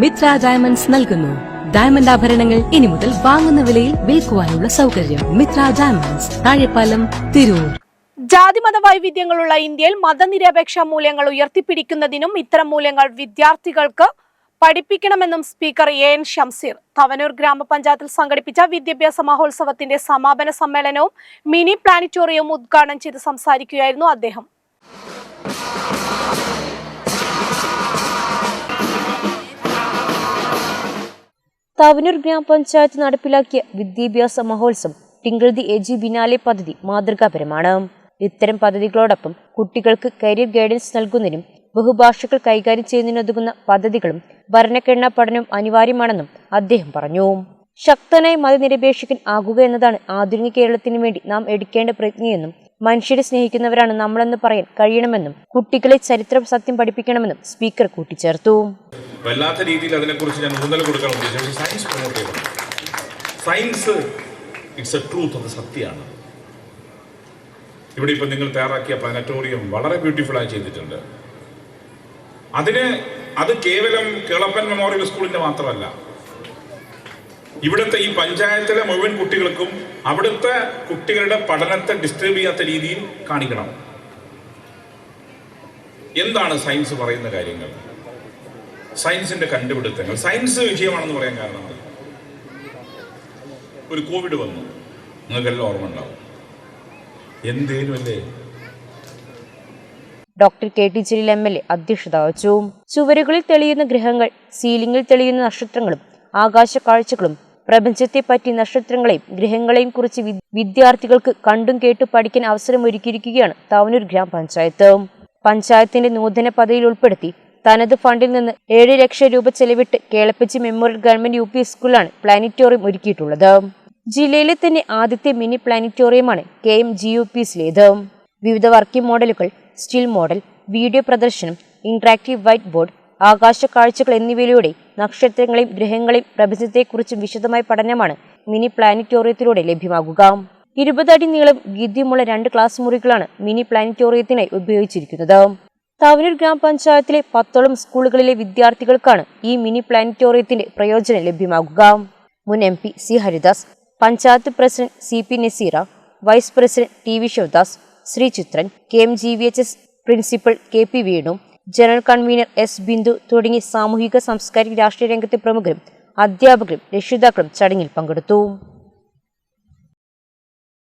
Mitra diamonds നൽകുന്നു. Diamond ആഭരണങ്ങൾ ഇനി മുതൽ വാങ്ങുന്ന വിലയിൽ വിൽക്കുവാനുള്ള സൗകര്യം മിത്ര ഡയമണ്ട്സ് താഴെപ്പാലം തിരൂർ. ജാതിമത വൈവിധ്യങ്ങളുള്ള ഇന്ത്യയിൽ മതനിരപേക്ഷ മൂല്യങ്ങൾ ഉയർത്തിപ്പിടിക്കുന്നതിനും ഇത്തരം മൂല്യങ്ങൾ വിദ്യാർത്ഥികൾക്ക് പഠിപ്പിക്കണമെന്നും speaker A N Shamseer Thavanur ഗ്രാമപഞ്ചായത്തിൽ സംഘടിപ്പിച്ച വിദ്യാഭ്യാസ മഹോത്സവത്തിന്റെ സമാപന സമ്മേളനവും മിനി പ്ലാനറ്റോറിയവും ഉദ്ഘാടനം ചെയ്ത് സംസാരിക്കുകയായിരുന്നു അദ്ദേഹം. തവനൂർ ഗ്രാമപഞ്ചായത്ത് നടപ്പിലാക്കിയ വിദ്യാഭ്യാസ മഹോത്സവം ടിങ്കിൾ ദി എജി ബിനാലെ പദ്ധതി മാതൃകാപരമാണ്. ഇത്തരം പദ്ധതികളോടൊപ്പം കുട്ടികൾക്ക് കരിയർ ഗൈഡൻസ് നൽകുന്നതിനും ബഹുഭാഷകൾ കൈകാര്യം ചെയ്യുന്നതിനൊതുങ്ങുന്ന പദ്ധതികളും ഭരണഘടനാ പഠനവും അനിവാര്യമാണെന്നും അദ്ദേഹം പറഞ്ഞു. ശക്തനായ മതനിരപേക്ഷകൻ ആകുക എന്നതാണ് ആധുനിക കേരളത്തിന് വേണ്ടി നാം എടുക്കേണ്ട പ്രതിജ്ഞയെന്നും മനുഷ്യരെ സ്നേഹിക്കുന്നവരാണ് നമ്മളെന്ന് പറയാൻ കഴിയണമെന്നും കുട്ടികളെ ചരിത്ര സത്യം പഠിപ്പിക്കണമെന്നും സ്പീക്കർ കൂട്ടിച്ചേർത്തു. വല്ലാത്ത രീതിയിൽ അതിനെക്കുറിച്ച് ഞാൻ ഊന്നൽ കൊടുക്കാൻ ഉദ്ദേശിച്ചു. സയൻസ് പ്രൊമോട്ട് ചെയ്യണം സയൻസ് ഇറ്റ്സ് എ ട്രൂത്ത് അത് സത്യമാണ്. ഇവിടെ ഇപ്പം നിങ്ങൾ തയ്യാറാക്കിയ പ്ലാനറ്റോറിയം വളരെ ബ്യൂട്ടിഫുൾ ആയി ചെയ്തിട്ടുണ്ട്. അതിന് അത് കേവലം കേളപ്പൻ മെമ്മോറിയൽ സ്കൂളിന്റെ മാത്രമല്ല. ഇവിടുത്തെ ഈ പഞ്ചായത്തിലെ മുഴുവൻ കുട്ടികൾക്കും അവിടുത്തെ കുട്ടികളുടെ പഠനത്തെ ഡിസ്റ്റർബ് ചെയ്യാത്ത രീതിയിൽ കാണിക്കണം. എന്താണ് സയൻസ് പറയുന്ന കാര്യങ്ങൾ? സയൻസിന്റെ കണ്ടുപിടുത്തങ്ങൾ. സയൻസ് വിജയമാണെന്ന് പറയാൻ കാരണം ഒരു കോവിഡ് വന്നു. നിങ്ങൾക്കെല്ലാം ഓർമ്മ ഉണ്ടാവും. എന്തേലും അല്ലേ? Doctor K T Jaleel M L A അധ്യക്ഷത വഹിച്ചു. ചുവരുകളിൽ തെളിയുന്ന ഗ്രഹങ്ങൾ സീലിംഗിൽ തെളിയുന്ന നക്ഷത്രങ്ങളും ആകാശ കാഴ്ചകളും പ്രപഞ്ചത്തെ പറ്റി നക്ഷത്രങ്ങളെയും ഗ്രഹങ്ങളെയും കുറിച്ച് വിദ്യാർത്ഥികൾക്ക് കണ്ടും കേട്ടു പഠിക്കാൻ അവസരം ഒരുക്കിയിരിക്കുകയാണ് തവനൂർ ഗ്രാമപഞ്ചായത്ത്. പഞ്ചായത്തിന്റെ നൂതന പദവിയിൽ ഉൾപ്പെടുത്തി തനത് ഫണ്ടിൽ നിന്ന് ഏഴ് ലക്ഷം രൂപ ചെലവിട്ട് Kelappachi memorial government U P സ്കൂളിലാണ് പ്ലാനറ്റോറിയം ഒരുക്കിയിട്ടുള്ളത്. ജില്ലയിലെ തന്നെ ആദ്യത്തെ മിനി പ്ലാനറ്റോറിയമാണ് കെ എം ജി യു പിസിലേത് വിവിധ വർക്കിംഗ് മോഡലുകൾ സ്റ്റിൽ മോഡൽ വീഡിയോ പ്രദർശനം ഇന്ററാക്റ്റീവ് വൈറ്റ് ബോർഡ് ആകാശ കാഴ്ചകൾ എന്നിവയിലൂടെ നക്ഷത്രങ്ങളെയും ഗ്രഹങ്ങളെയും പ്രപഞ്ചത്തെക്കുറിച്ചും വിശദമായ പഠനമാണ് മിനി പ്ലാനറ്റോറിയത്തിലൂടെ ലഭ്യമാകുക. ഇരുപതടി നീളം വീതിയുമുള്ള രണ്ട് ക്ലാസ് മുറികളാണ് മിനി പ്ലാനറ്റോറിയത്തിനായി ഉപയോഗിച്ചിരിക്കുന്നത്. തവനൂർ ഗ്രാമപഞ്ചായത്തിലെ പത്തോളം സ്കൂളുകളിലെ വിദ്യാർത്ഥികൾക്കാണ് ഈ മിനി പ്ലാനറ്റോറിയത്തിന്റെ പ്രയോജനം ലഭ്യമാകുക. മുൻ M P C Haridas panchayat president C P Naseera vice president T V Sivadas Sree Chithran K M G V H S principal K P Venu general convener S Bindu തുടങ്ങി സാമൂഹിക സാംസ്കാരിക രാഷ്ട്രീയ രംഗത്തെ പ്രമുഖരും അധ്യാപകരും രക്ഷിതാക്കളും ചടങ്ങിൽ പങ്കെടുത്തു.